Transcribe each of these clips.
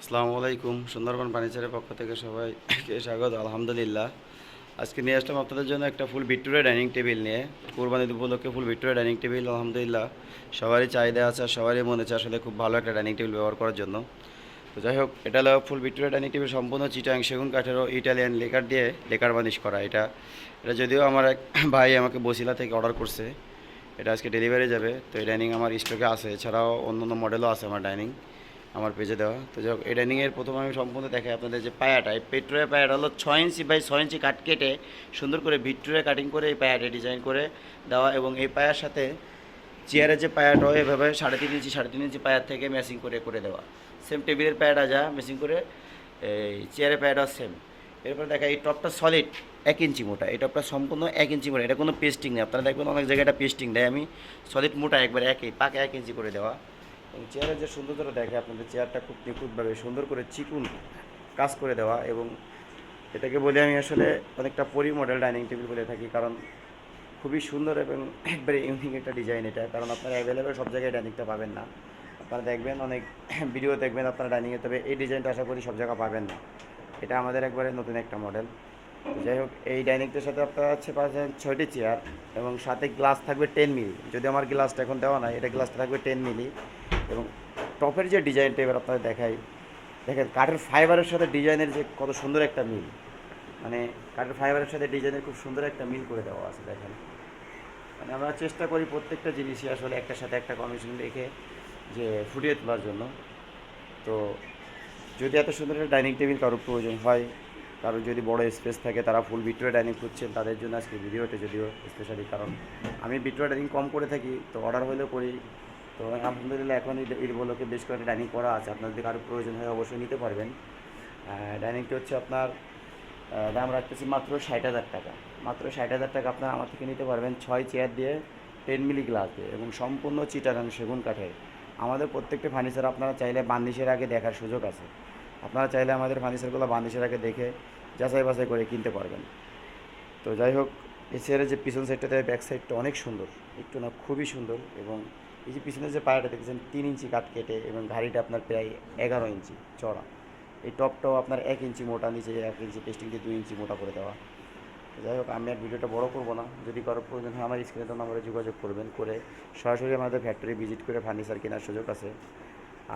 আসসালামু আলাইকুম। সুন্দরবন ফার্নিচারের পক্ষ থেকে সবাইকে স্বাগত, আলহামদুলিল্লাহ। আজকে নিয়ে আসলাম আপনাদের জন্য একটা ফুল ভিক্টোরিয়া ডাইনিং টেবিল নিয়ে। কোরবানি উপলক্ষে ফুল ভিক্টোরিয়া ডাইনিং টেবিল, আলহামদুলিল্লাহ। সবারই চাহিদা আছে আর সবারই মনে আছে আসলে খুব ভালো একটা ডাইনিং টেবিল ব্যবহার করার জন্য। তো যাই হোক, এটা হলো ফুল ভিক্টোরিয়া ডাইনিং টেবিল সম্পূর্ণ চিটাং, সেগুন কাঠেরও ইটালিয়ান লেকার দিয়ে লেকার বানিশ করা। এটা এটা যদিও আমার এক ভাই আমাকে বসিলা থেকে অর্ডার করছে। এটা আজকে ডেলিভারি যাবে। তো এই ডাইনিং আমার স্টকে আছে। এছাড়াও অন্য অন্য মডেলও আছে আমার ডাইনিং। আমার পেজে দেওয়া। তো যাই হোক, এই ডাইনিংয়ের প্রথমে আমি সম্পূর্ণ দেখাই আপনাদের যে পায়াটা। এই পেট্রোয়ের পায়াটা হলো ছয় ইঞ্চি বাই ছয় ইঞ্চি কাট কেটে সুন্দর করে ভিক্টোরিয়া কাটিং করে এই পায়াটা ডিজাইন করে দেওয়া এবং এই পায়ার সাথে চেয়ারের যে পায়াটা হয়, এভাবে সাড়ে তিন ইঞ্চি, সাড়ে তিন ইঞ্চি পায়ার থেকে ম্যাচিং করে করে দেওয়া। সেম টেবিলের পায়াটা যা ম্যাচিং করে এই চেয়ারের পায়াটাও সেম এরপর দেখা, এই টপটা সলিড এক ইঞ্চি মোটা। এই টপটা সম্পূর্ণ এক ইঞ্চি মোটা। এটা কোনো পেস্টিং নেই। আপনারা দেখবেন অনেক জায়গায় এটা পেস্টিং দেয়। আমি সলিড মোটা একবার একই, পাকে এক ইঞ্চি করে দেওয়া। এবং চেয়ারের যে সৌন্দর্যটা দেখে আপনাদের চেয়ারটা খুব নিখুঁতভাবে সুন্দর করে চিকুন কাজ করে দেওয়া এবং এটাকে বলে আমি আসলে অনেকটা পরি মডেল ডাইনিং টেবিল বলে থাকি, কারণ খুবই সুন্দর এবং একবারে ইউনিক একটা ডিজাইন এটা, কারণ আপনারা অ্যাভেলেবেল সব জায়গায় ডাইনিংটা পাবেন না। আপনারা দেখবেন অনেক ভিডিও দেখবেন আপনারা ডাইনিংয়ে তবে এই ডিজাইনটা আশা করি সব জায়গায় পাবেন না। এটা আমাদের একবারে নতুন একটা মডেল যাই হোক, এই ডাইনিংটার সাথে আপনারা হচ্ছে পাচ্ছেন ছয়টি চেয়ার এবং সাথে গ্লাস থাকবে টেন মিলি যদি আমার গ্লাসটা এখন দেওয়া নাই, এটা গ্লাসটা থাকবে টেন মিলি এবং টপের যে ডিজাইনটা এবার আপনাদের দেখাই, দেখেন কাঠের ফাইবারের সাথে ডিজাইনের যে কত সুন্দর একটা মিল। মানে কাঠের ফাইবারের সাথে ডিজাইনের খুব সুন্দর একটা মিল করে দেওয়া আছে, দেখেন। মানে আমরা চেষ্টা করি প্রত্যেকটা জিনিসই আসলে একটার সাথে একটা কমিশন রেখে যে ফুটিয়ে তোলার জন্য। তো যদি এত সুন্দর একটা ডাইনিং টেবিল কারোর প্রয়োজন হয়, কারোর যদি বড় স্পেস থাকে, তারা ফুল ভিক্টোরিয়া ডাইনিং খুঁজছেন, তাদের জন্য আজকে ভিডিওটা যদিও স্পেশালি কারণ আমি ভিক্টোরিয়া ডাইনিং কম করে থাকি, তো অর্ডার হলেও করি। তো আলহামদুলিল্লাহ এখন বলোকে বেশ কয়েকটা ডাইনিং করা আছে। আপনার যদি কারোর প্রয়োজন হয় অবশ্যই নিতে পারবেন। ডাইনিংটি হচ্ছে আপনার দাম রাখতেছি মাত্র ষাট হাজার টাকা। মাত্র ষাট হাজার টাকা আপনার আমার থেকে নিতে পারবেন ছয় চেয়ার দিয়ে টেন মিলি গ্লাস দিয়ে এবং সম্পূর্ণ চিটাগাং সেগুন কাঠের। আমাদের প্রত্যেকটা ফার্নিচার আপনারা চাইলে বান্দিশের আগে দেখার সুযোগ আছে। আপনারা চাইলে আমাদের ফার্নিচারগুলো বান্দিশের আগে দেখে যাচাই বাছাই করে কিনতে পারবেন। তো যাই হোক এই চেয়ারের যে পিছন সাইডটাতে ব্যাক সাইডটা অনেক সুন্দর। একটু না খুবই সুন্দর এবং এই যে পিছনের যে পায়াটা দেখেছেন, তিন ইঞ্চি কাট কেটে এবং ঘাড়িটা আপনার প্রায় এগারো ইঞ্চি চড়া এই টপটাও আপনার এক ইঞ্চি মোটা, নিচে এক ইঞ্চি টেস্টিং দিয়ে দুই ইঞ্চি মোটা করে দেওয়া। যাই হোক, আমি আর ভিডিওটা বড় করব না। যদি কারও প্রয়োজন হয়, আমার স্ক্রিনে তো নম্বরে যোগাযোগ করবেন, করে সরাসরি আমাদের ফ্যাক্টরি ভিজিট করে ফার্নিচার কেনার সুযোগ আছে।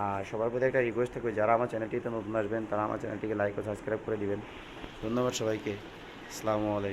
আর সবার প্রতি একটা রিকোয়েস্ট থাকবে, যারা আমার চ্যানেলটিতে নতুন আসবেন, তারা আমার চ্যানেলটিকে লাইক ও সাবস্ক্রাইব করে দিবেন। ধন্যবাদ সবাইকে। আসসালামু আলাইকুম।